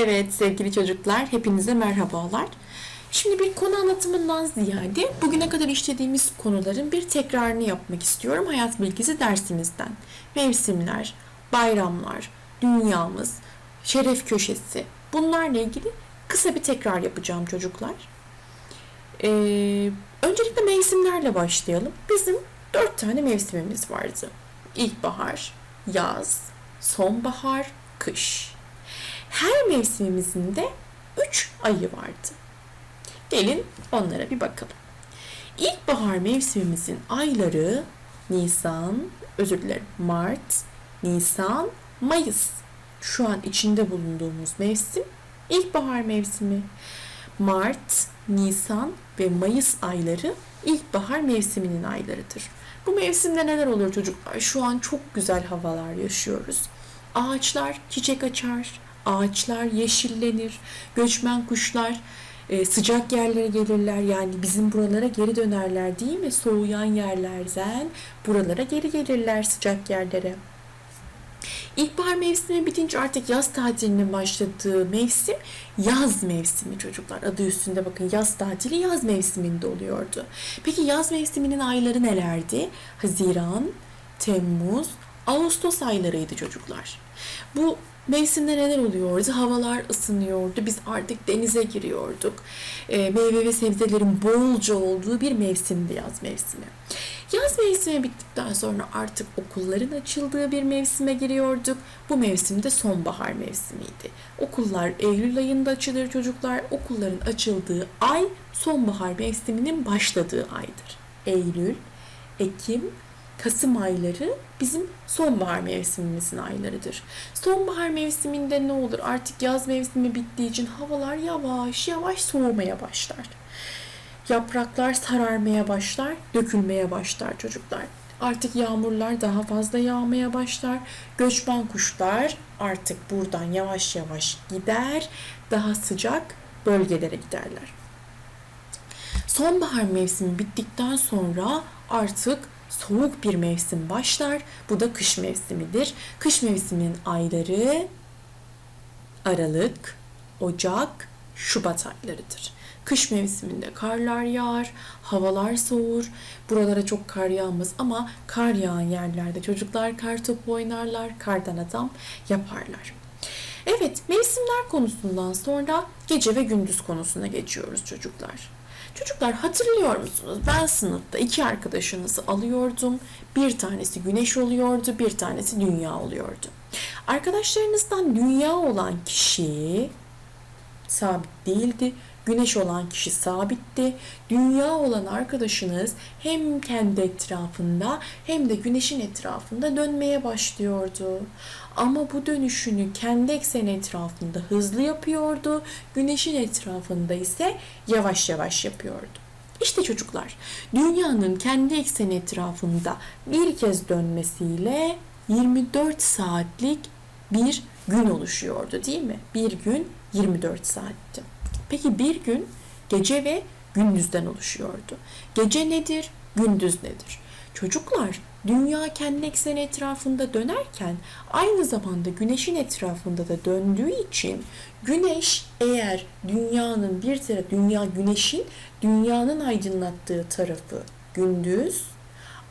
Evet sevgili çocuklar hepinize merhabalar. Şimdi bir konu anlatımından ziyade bugüne kadar işlediğimiz konuların bir tekrarını yapmak istiyorum hayat bilgisi dersimizden. Mevsimler, bayramlar, dünyamız, şeref köşesi bunlarla ilgili kısa bir tekrar yapacağım çocuklar. Ee, öncelikle mevsimlerle başlayalım. Bizim dört tane mevsimimiz vardı. İlkbahar, yaz, sonbahar, kış. Her mevsimimizin de 3 ayı vardı. Gelin onlara bir bakalım. İlkbahar mevsimimizin ayları Nisan, özür dilerim Mart, Nisan, Mayıs. Şu an içinde bulunduğumuz mevsim ilkbahar mevsimi. Mart, Nisan ve Mayıs ayları ilkbahar mevsiminin aylarıdır. Bu mevsimde neler olur çocuklar? Şu an çok güzel havalar yaşıyoruz. Ağaçlar çiçek açar, ağaçlar yeşillenir, göçmen kuşlar e, sıcak yerlere gelirler. Yani bizim buralara geri dönerler değil mi? Soğuyan yerlerden buralara geri gelirler sıcak yerlere. İlkbahar mevsimi bitince artık yaz tatilinin başladığı mevsim yaz mevsimi çocuklar. Adı üstünde bakın yaz tatili yaz mevsiminde oluyordu. Peki yaz mevsiminin ayları nelerdi? Haziran, Temmuz, Ağustos aylarıydı çocuklar. Bu mevsimde neler oluyordu? Havalar ısınıyordu. Biz artık denize giriyorduk. E, meyve ve sebzelerin bolca olduğu bir mevsimdi yaz mevsimi. Yaz mevsimi bittikten sonra artık okulların açıldığı bir mevsime giriyorduk. Bu mevsimde sonbahar mevsimiydi. Okullar Eylül ayında açılır çocuklar. Okulların açıldığı ay sonbahar mevsiminin başladığı aydır. Eylül, Ekim, Kasım ayları bizim sonbahar mevsimimizin aylarıdır. Sonbahar mevsiminde ne olur? Artık yaz mevsimi bittiği için havalar yavaş yavaş soğumaya başlar. Yapraklar sararmaya başlar, dökülmeye başlar çocuklar. Artık yağmurlar daha fazla yağmaya başlar. Göçmen kuşlar artık buradan yavaş yavaş gider, daha sıcak bölgelere giderler. Sonbahar mevsimi bittikten sonra artık soğuk bir mevsim başlar. Bu da kış mevsimidir. Kış mevsiminin ayları Aralık, Ocak, Şubat aylarıdır. Kış mevsiminde karlar yağar, havalar soğur. Buralara çok kar yağmaz ama kar yağan yerlerde çocuklar kar topu oynarlar, kardan adam yaparlar. Evet, mevsimler konusundan sonra gece ve gündüz konusuna geçiyoruz çocuklar. Çocuklar hatırlıyor musunuz? Ben sınıfta iki arkadaşınızı alıyordum. Bir tanesi güneş oluyordu, bir tanesi dünya oluyordu. Arkadaşlarınızdan dünya olan kişi sabit değildi. Güneş olan kişi sabitti. Dünya olan arkadaşınız hem kendi etrafında hem de güneşin etrafında dönmeye başlıyordu. Ama bu dönüşünü kendi ekseni etrafında hızlı yapıyordu. Güneşin etrafında ise yavaş yavaş yapıyordu. İşte çocuklar, dünyanın kendi ekseni etrafında bir kez dönmesiyle 24 saatlik bir gün oluşuyordu değil mi? Bir gün 24 saatti. Peki bir gün gece ve gündüzden oluşuyordu. Gece nedir? Gündüz nedir? Çocuklar dünya kendi ekseni etrafında dönerken aynı zamanda güneşin etrafında da döndüğü için güneş eğer dünyanın bir tarafı dünya güneşin dünyanın aydınlattığı tarafı gündüz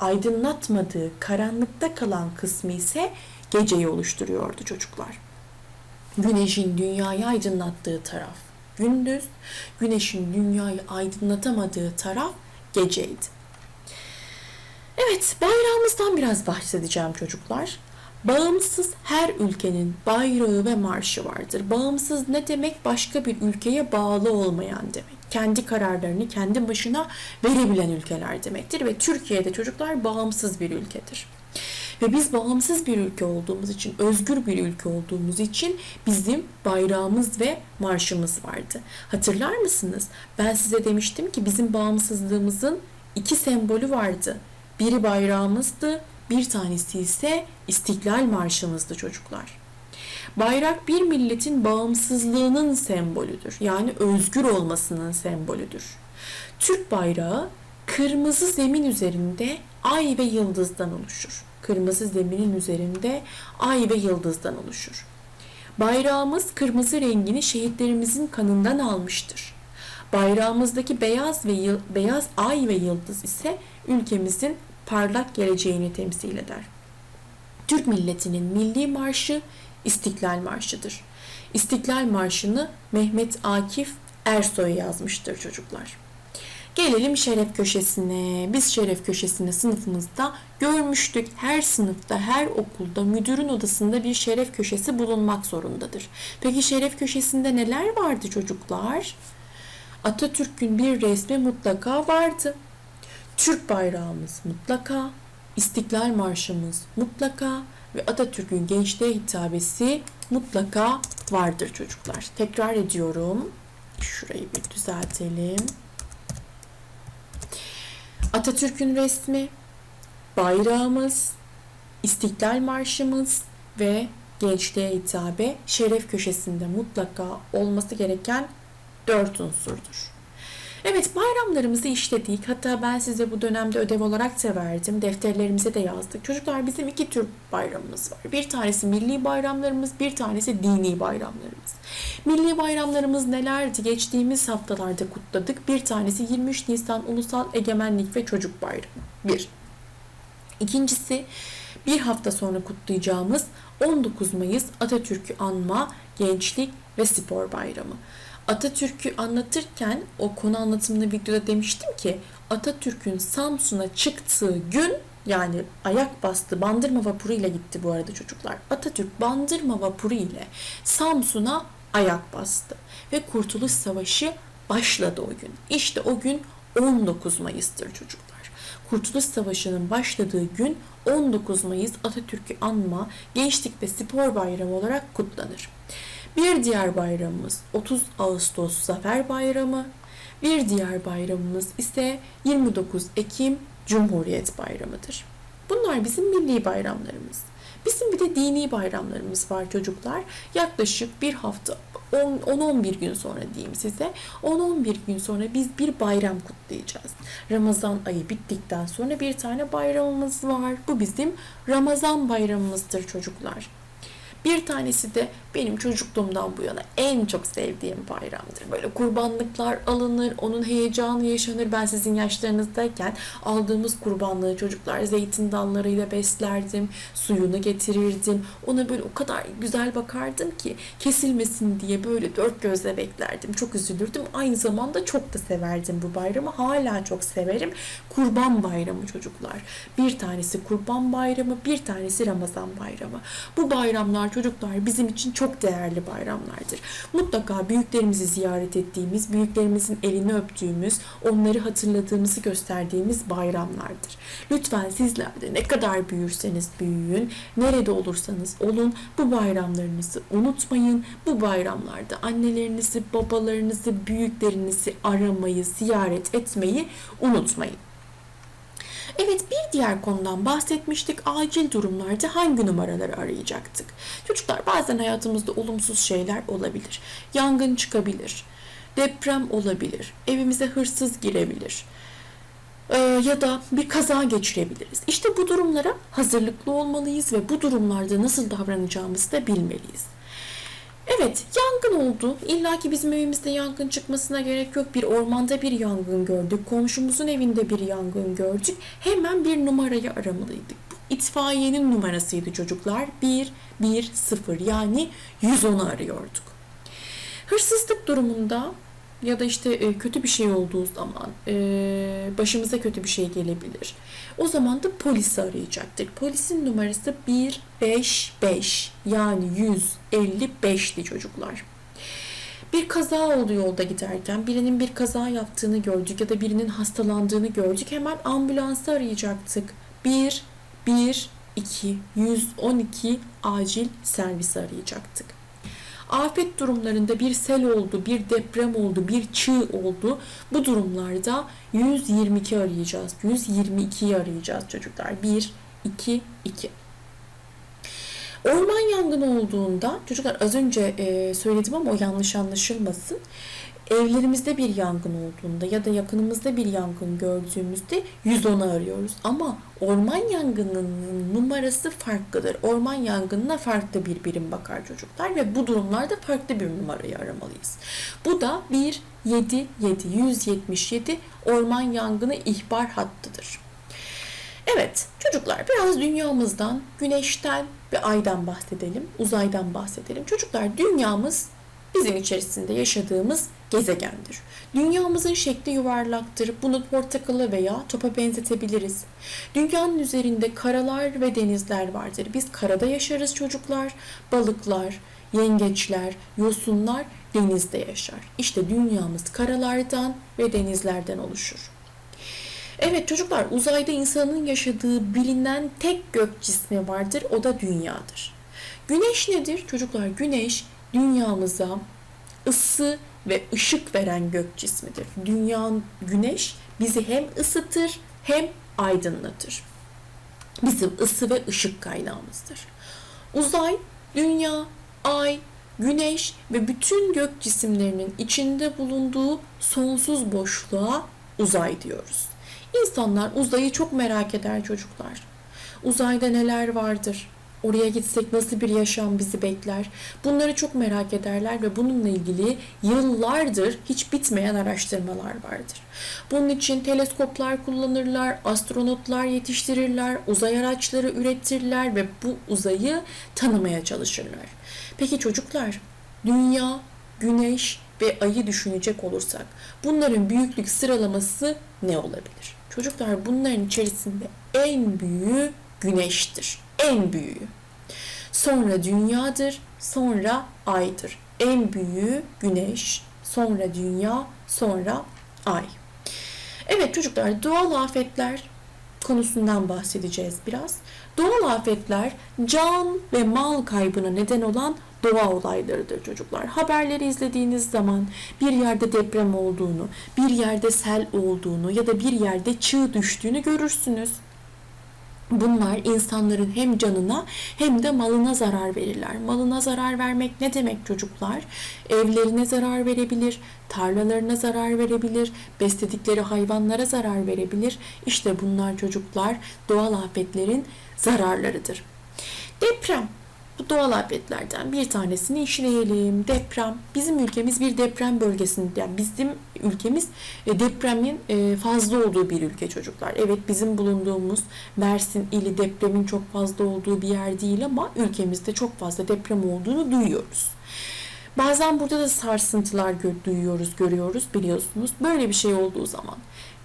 aydınlatmadığı karanlıkta kalan kısmı ise geceyi oluşturuyordu çocuklar. Güneşin dünyayı aydınlattığı taraf gündüz, güneşin dünyayı aydınlatamadığı taraf geceydi. Evet, bayrağımızdan biraz bahsedeceğim çocuklar. Bağımsız her ülkenin bayrağı ve marşı vardır. Bağımsız ne demek? Başka bir ülkeye bağlı olmayan demek. Kendi kararlarını kendi başına verebilen ülkeler demektir ve Türkiye'de çocuklar bağımsız bir ülkedir. Ve biz bağımsız bir ülke olduğumuz için, özgür bir ülke olduğumuz için bizim bayrağımız ve marşımız vardı. Hatırlar mısınız? Ben size demiştim ki bizim bağımsızlığımızın iki sembolü vardı. Biri bayrağımızdı, bir tanesi ise İstiklal Marşımızdı çocuklar. Bayrak bir milletin bağımsızlığının sembolüdür. Yani özgür olmasının sembolüdür. Türk bayrağı kırmızı zemin üzerinde ay ve yıldızdan oluşur. Kırmızı zeminin üzerinde ay ve yıldızdan oluşur. Bayrağımız kırmızı rengini şehitlerimizin kanından almıştır. Bayrağımızdaki beyaz ve yıl, beyaz ay ve yıldız ise ülkemizin parlak geleceğini temsil eder. Türk milletinin milli marşı İstiklal Marşı'dır. İstiklal Marşı'nı Mehmet Akif Ersoy yazmıştır çocuklar. Gelelim şeref köşesine. Biz şeref köşesini sınıfımızda görmüştük. Her sınıfta, her okulda müdürün odasında bir şeref köşesi bulunmak zorundadır. Peki şeref köşesinde neler vardı çocuklar? Atatürk'ün bir resmi mutlaka vardı. Türk bayrağımız mutlaka, İstiklal Marşımız mutlaka ve Atatürk'ün gençliğe hitabesi mutlaka vardır çocuklar. Tekrar ediyorum. Şurayı bir düzeltelim. Atatürk'ün resmi, bayrağımız, İstiklal Marşımız ve gençliğe hitabe şeref köşesinde mutlaka olması gereken dört unsurdur. Evet bayramlarımızı işledik. Hatta ben size bu dönemde ödev olarak da verdim. Defterlerimize de yazdık. Çocuklar bizim iki tür bayramımız var. Bir tanesi milli bayramlarımız, bir tanesi dini bayramlarımız. Milli bayramlarımız nelerdi? Geçtiğimiz haftalarda kutladık. Bir tanesi 23 Nisan Ulusal Egemenlik ve Çocuk Bayramı. Bir. İkincisi bir hafta sonra kutlayacağımız 19 Mayıs Atatürk'ü anma, gençlik ve spor bayramı. Atatürk'ü anlatırken o konu anlatımında videoda demiştim ki Atatürk'ün Samsun'a çıktığı gün yani ayak bastı Bandırma vapuru ile gitti bu arada çocuklar. Atatürk Bandırma vapuru ile Samsun'a ayak bastı ve Kurtuluş Savaşı başladı o gün. İşte o gün 19 Mayıs'tır çocuklar. Kurtuluş Savaşı'nın başladığı gün 19 Mayıs Atatürk'ü anma, gençlik ve spor bayramı olarak kutlanır. Bir diğer bayramımız 30 Ağustos Zafer Bayramı. Bir diğer bayramımız ise 29 Ekim Cumhuriyet Bayramı'dır. Bunlar bizim milli bayramlarımız. Bizim bir de dini bayramlarımız var çocuklar. Yaklaşık bir hafta 10-11 gün sonra diyeyim size. 10-11 gün sonra biz bir bayram kutlayacağız. Ramazan ayı bittikten sonra bir tane bayramımız var. Bu bizim Ramazan bayramımızdır çocuklar. Bir tanesi de benim çocukluğumdan bu yana en çok sevdiğim bayramdır. Böyle kurbanlıklar alınır, onun heyecanı yaşanır. Ben sizin yaşlarınızdayken aldığımız kurbanlığı çocuklar zeytin dallarıyla beslerdim, suyunu getirirdim. Ona böyle o kadar güzel bakardım ki kesilmesin diye böyle dört gözle beklerdim. Çok üzülürdüm. Aynı zamanda çok da severdim bu bayramı. Hala çok severim. Kurban bayramı çocuklar. Bir tanesi kurban bayramı, bir tanesi Ramazan bayramı. Bu bayramlar çocuklar bizim için çok değerli bayramlardır. Mutlaka büyüklerimizi ziyaret ettiğimiz, büyüklerimizin elini öptüğümüz, onları hatırladığımızı gösterdiğimiz bayramlardır. Lütfen sizler de ne kadar büyürseniz büyüyün, nerede olursanız olun bu bayramlarınızı unutmayın. Bu bayramlarda annelerinizi, babalarınızı, büyüklerinizi aramayı, ziyaret etmeyi unutmayın. Evet bir diğer konudan bahsetmiştik. Acil durumlarda hangi numaraları arayacaktık? Çocuklar bazen hayatımızda olumsuz şeyler olabilir. Yangın çıkabilir. Deprem olabilir. Evimize hırsız girebilir. Ee, ya da bir kaza geçirebiliriz. İşte bu durumlara hazırlıklı olmalıyız ve bu durumlarda nasıl davranacağımızı da bilmeliyiz. Evet, yangın oldu. İlla ki bizim evimizde yangın çıkmasına gerek yok. Bir ormanda bir yangın gördük. Komşumuzun evinde bir yangın gördük. Hemen bir numarayı aramalıydık. Bu itfaiyenin numarasıydı çocuklar. 1 1 0 yani 110'u arıyorduk. Hırsızlık durumunda ya da işte e, kötü bir şey olduğu zaman e, başımıza kötü bir şey gelebilir. O zaman da polisi arayacaktık. Polisin numarası 155 yani 155'ti çocuklar. Bir kaza oldu yolda giderken birinin bir kaza yaptığını gördük ya da birinin hastalandığını gördük. Hemen ambulansı arayacaktık. 1 1 2 112 acil servisi arayacaktık. Afet durumlarında bir sel oldu, bir deprem oldu, bir çığ oldu. Bu durumlarda 122 arayacağız. 122'yi arayacağız çocuklar. 1, 2, 2. Orman yangını olduğunda çocuklar az önce söyledim ama o yanlış anlaşılmasın. Evlerimizde bir yangın olduğunda ya da yakınımızda bir yangın gördüğümüzde 110'u arıyoruz. Ama orman yangınının numarası farklıdır. Orman yangınına farklı bir birim bakar çocuklar ve bu durumlarda farklı bir numarayı aramalıyız. Bu da 1 7 7 177 orman yangını ihbar hattıdır. Evet çocuklar biraz dünyamızdan, güneşten ve aydan bahsedelim, uzaydan bahsedelim. Çocuklar dünyamız bizim içerisinde yaşadığımız gezegendir. Dünyamızın şekli yuvarlaktır. Bunu portakalı veya topa benzetebiliriz. Dünyanın üzerinde karalar ve denizler vardır. Biz karada yaşarız çocuklar. Balıklar, yengeçler, yosunlar denizde yaşar. İşte dünyamız karalardan ve denizlerden oluşur. Evet çocuklar uzayda insanın yaşadığı bilinen tek gök cismi vardır. O da dünyadır. Güneş nedir? Çocuklar güneş dünyamıza ısı ve ışık veren gök cismidir. Dünya güneş bizi hem ısıtır hem aydınlatır. Bizim ısı ve ışık kaynağımızdır. Uzay, dünya, ay, güneş ve bütün gök cisimlerinin içinde bulunduğu sonsuz boşluğa uzay diyoruz. İnsanlar uzayı çok merak eder çocuklar. Uzayda neler vardır? Oraya gitsek nasıl bir yaşam bizi bekler? Bunları çok merak ederler ve bununla ilgili yıllardır hiç bitmeyen araştırmalar vardır. Bunun için teleskoplar kullanırlar, astronotlar yetiştirirler, uzay araçları üretirler ve bu uzayı tanımaya çalışırlar. Peki çocuklar, dünya, güneş ve ayı düşünecek olursak bunların büyüklük sıralaması ne olabilir? Çocuklar bunların içerisinde en büyüğü güneştir. En büyüğü. Sonra dünyadır, sonra aydır. En büyüğü güneş, sonra dünya, sonra ay. Evet çocuklar doğal afetler konusundan bahsedeceğiz biraz. Doğal afetler can ve mal kaybına neden olan doğa olaylarıdır çocuklar. Haberleri izlediğiniz zaman bir yerde deprem olduğunu, bir yerde sel olduğunu ya da bir yerde çığ düştüğünü görürsünüz. Bunlar insanların hem canına hem de malına zarar verirler. Malına zarar vermek ne demek çocuklar? Evlerine zarar verebilir, tarlalarına zarar verebilir, besledikleri hayvanlara zarar verebilir. İşte bunlar çocuklar doğal afetlerin zararlarıdır. Deprem bu doğal afetlerden bir tanesini işleyelim. Deprem. Bizim ülkemiz bir deprem bölgesinde. Yani bizim ülkemiz e, depremin e, fazla olduğu bir ülke çocuklar. Evet bizim bulunduğumuz Mersin ili depremin çok fazla olduğu bir yer değil ama ülkemizde çok fazla deprem olduğunu duyuyoruz. Bazen burada da sarsıntılar duyuyoruz, görüyoruz biliyorsunuz. Böyle bir şey olduğu zaman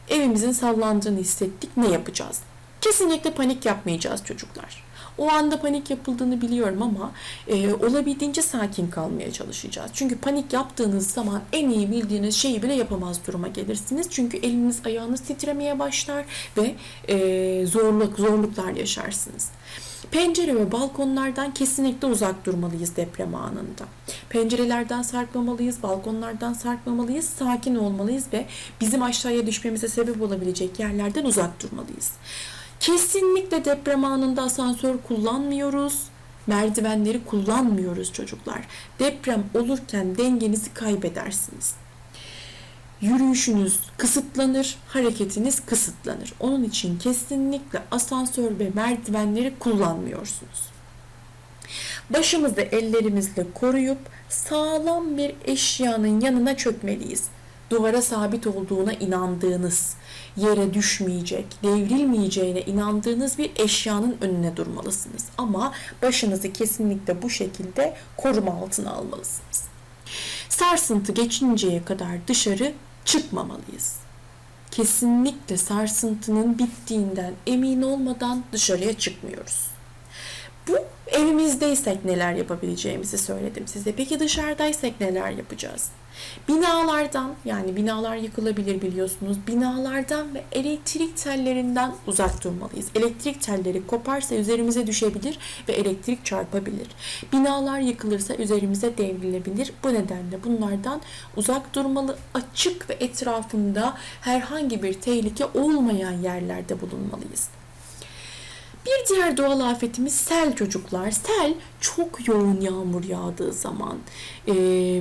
evimizin sallandığını hissettik. Ne yapacağız? Kesinlikle panik yapmayacağız çocuklar. O anda panik yapıldığını biliyorum ama e, olabildiğince sakin kalmaya çalışacağız. Çünkü panik yaptığınız zaman en iyi bildiğiniz şeyi bile yapamaz duruma gelirsiniz. Çünkü eliniz ayağınız titremeye başlar ve e, zorluk zorluklar yaşarsınız. Pencere ve balkonlardan kesinlikle uzak durmalıyız deprem anında. Pencerelerden sarkmamalıyız, balkonlardan sarkmamalıyız, sakin olmalıyız ve bizim aşağıya düşmemize sebep olabilecek yerlerden uzak durmalıyız. Kesinlikle deprem anında asansör kullanmıyoruz. Merdivenleri kullanmıyoruz çocuklar. Deprem olurken dengenizi kaybedersiniz. Yürüyüşünüz kısıtlanır, hareketiniz kısıtlanır. Onun için kesinlikle asansör ve merdivenleri kullanmıyorsunuz. Başımızı ellerimizle koruyup sağlam bir eşyanın yanına çökmeliyiz. Duvara sabit olduğuna inandığınız, yere düşmeyecek, devrilmeyeceğine inandığınız bir eşyanın önüne durmalısınız. Ama başınızı kesinlikle bu şekilde koruma altına almalısınız. Sarsıntı geçinceye kadar dışarı çıkmamalıyız. Kesinlikle sarsıntının bittiğinden emin olmadan dışarıya çıkmıyoruz. Bu evimizdeysek neler yapabileceğimizi söyledim size. Peki dışarıdaysak neler yapacağız? Binalardan yani binalar yıkılabilir biliyorsunuz. Binalardan ve elektrik tellerinden uzak durmalıyız. Elektrik telleri koparsa üzerimize düşebilir ve elektrik çarpabilir. Binalar yıkılırsa üzerimize devrilebilir. Bu nedenle bunlardan uzak durmalı. Açık ve etrafında herhangi bir tehlike olmayan yerlerde bulunmalıyız. Bir diğer doğal afetimiz sel çocuklar. Sel çok yoğun yağmur yağdığı zaman e,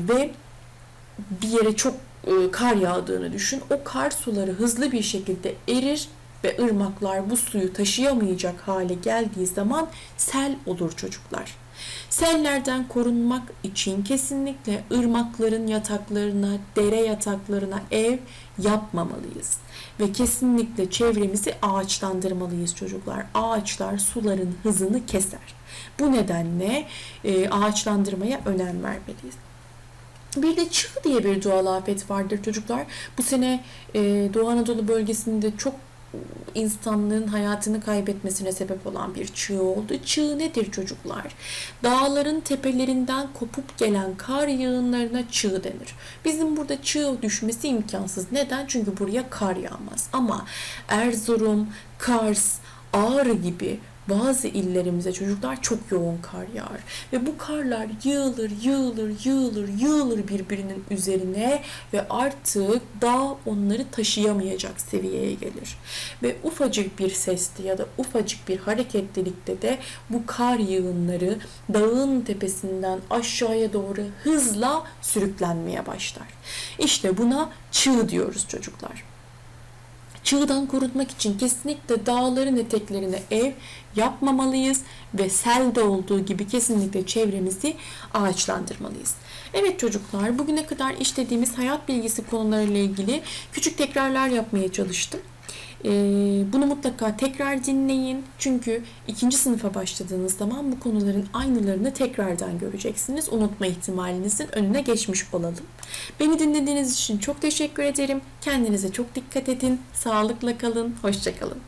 ve bir yere çok e, kar yağdığını düşün. O kar suları hızlı bir şekilde erir ve ırmaklar bu suyu taşıyamayacak hale geldiği zaman sel olur çocuklar. Sellerden korunmak için kesinlikle ırmakların yataklarına, dere yataklarına ev yapmamalıyız. Ve kesinlikle çevremizi ağaçlandırmalıyız çocuklar. Ağaçlar suların hızını keser. Bu nedenle e, ağaçlandırmaya önem vermeliyiz. Bir de çığ diye bir doğal afet vardır çocuklar. Bu sene e, Doğu Anadolu bölgesinde çok insanlığın hayatını kaybetmesine sebep olan bir çığ oldu. Çığ nedir çocuklar? Dağların tepelerinden kopup gelen kar yağınlarına çığ denir. Bizim burada çığ düşmesi imkansız. Neden? Çünkü buraya kar yağmaz. Ama Erzurum, Kars, Ağrı gibi bazı illerimize çocuklar çok yoğun kar yağar. Ve bu karlar yığılır, yığılır, yığılır, yığılır birbirinin üzerine ve artık dağ onları taşıyamayacak seviyeye gelir. Ve ufacık bir seste ya da ufacık bir hareketlilikte de bu kar yığınları dağın tepesinden aşağıya doğru hızla sürüklenmeye başlar. İşte buna çığ diyoruz çocuklar. Çığdan korunmak için kesinlikle dağların eteklerine ev yapmamalıyız ve selde olduğu gibi kesinlikle çevremizi ağaçlandırmalıyız. Evet çocuklar bugüne kadar işlediğimiz hayat bilgisi konularıyla ilgili küçük tekrarlar yapmaya çalıştım. Ee, bunu mutlaka tekrar dinleyin. Çünkü ikinci sınıfa başladığınız zaman bu konuların aynılarını tekrardan göreceksiniz. Unutma ihtimalinizin önüne geçmiş olalım. Beni dinlediğiniz için çok teşekkür ederim. Kendinize çok dikkat edin. Sağlıkla kalın. Hoşçakalın.